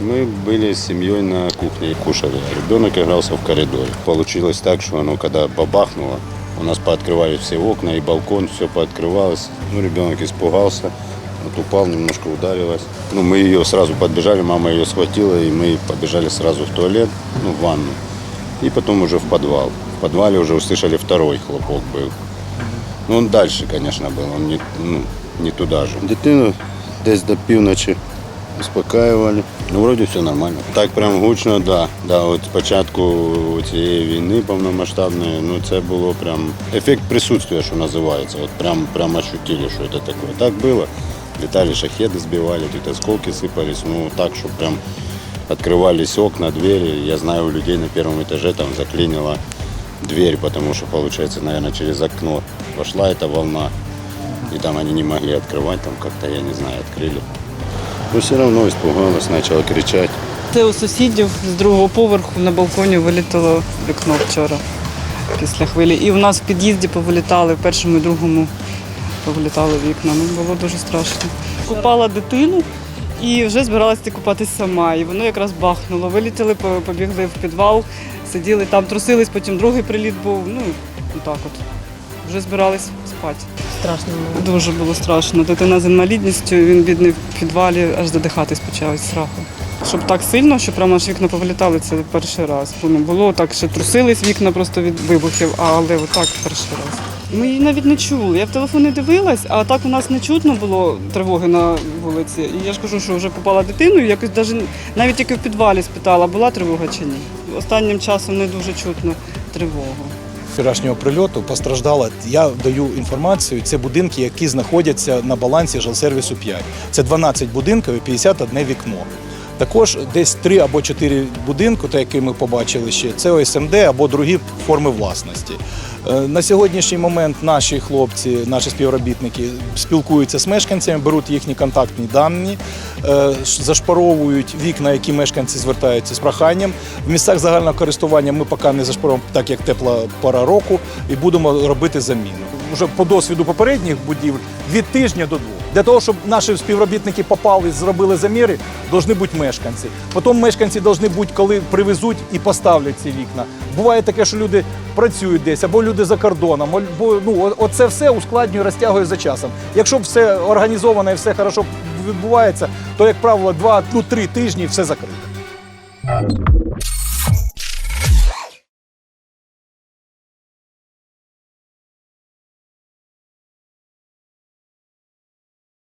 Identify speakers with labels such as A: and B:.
A: Мы были с семьей на кухне, кушали. Ребенок игрался в коридоре. Получилось так, что оно когда бабахнуло, у нас пооткрывали все окна и балкон, все пооткрывалось. Ну, ребенок испугался, вот упал, немножко ударилась. Ну, мы ее сразу подбежали, мама ее схватила, и мы побежали сразу в туалет, ну, в ванну. И потом уже в подвал. В подвале уже услышали второй хлопок был. Ну, он дальше, конечно, был, он не, ну, не туда же. Дитину десь до півночі успокаювали. Ну, вроді все нормально. Так прям гучно, да. да от спочатку цієї війни повномасштабної, ну це було прям ефект присутствия, що називається. От прям, прям ощутили, що це таке. Так було. Летали шахеды, сбивали, тут осколки сыпались. Ну, так, что прям открывались окна, двери. Я знаю, у людей на первом этаже там заклинило дверь, потому что, получается, наверное, через окно пошла эта волна. И там они не могли открывать, там как-то, я не знаю, открыли. Но все равно испугалась, начала кричать.
B: Це у сусідів з другого поверху на балконі вилітало вікно вчора після хвилі. І у нас в під'їзді повилітали, в першому і другому повилітали вікна. Ну, було дуже страшно. Купала дитину і вже збиралася купатись сама. І воно якраз бахнуло. Вилітіли, побігли в підвал, сиділи там, трусились, потім другий приліт був. Ну, так от. Вже збирались спати.
C: Страшно було.
B: Дуже було страшно. Дитина з інвалідністю, він бідний в підвалі, аж задихатись почав від страху. Щоб так сильно, що прямо аж вікна повилітали, це перший раз. Ну, було так, що трусились вікна просто від вибухів, але отак перший раз. Ми її навіть не чули. Я в телефон не дивилась, а так у нас не чутно було тривоги на вулиці. І я ж кажу, що вже попала дитину, і якось навіть, навіть тільки в підвалі спитала, була тривога чи ні. Останнім часом не дуже чутно тривогу.
D: Вчорашнього прильоту постраждала. я даю інформацію, це будинки, які знаходяться на балансі жилсервісу 5. Це 12 будинків і 51 вікно. Також десь три або чотири будинки, те, які ми побачили ще, це ОСМД або другі форми власності. Е, На сьогоднішній момент наші хлопці, наші співробітники спілкуються з мешканцями, беруть їхні контактні дані, е, зашпаровують вікна, які мешканці звертаються з проханням. В місцях загального користування ми поки не зашпаровуємо, так як тепла пора року, і будемо робити заміну. Уже по досвіду попередніх будівель від тижня до двох. Для того, щоб наші співробітники попали, зробили заміри, повинні бути мешканці. Потім мешканці повинні бути, коли привезуть і поставлять ці вікна. Буває таке, що люди працюють десь, або люди за кордоном, або ну оце все ускладнює, розтягує за часом. Якщо все організовано і все хорошо відбувається, то як правило, два, ну тижні все закрито.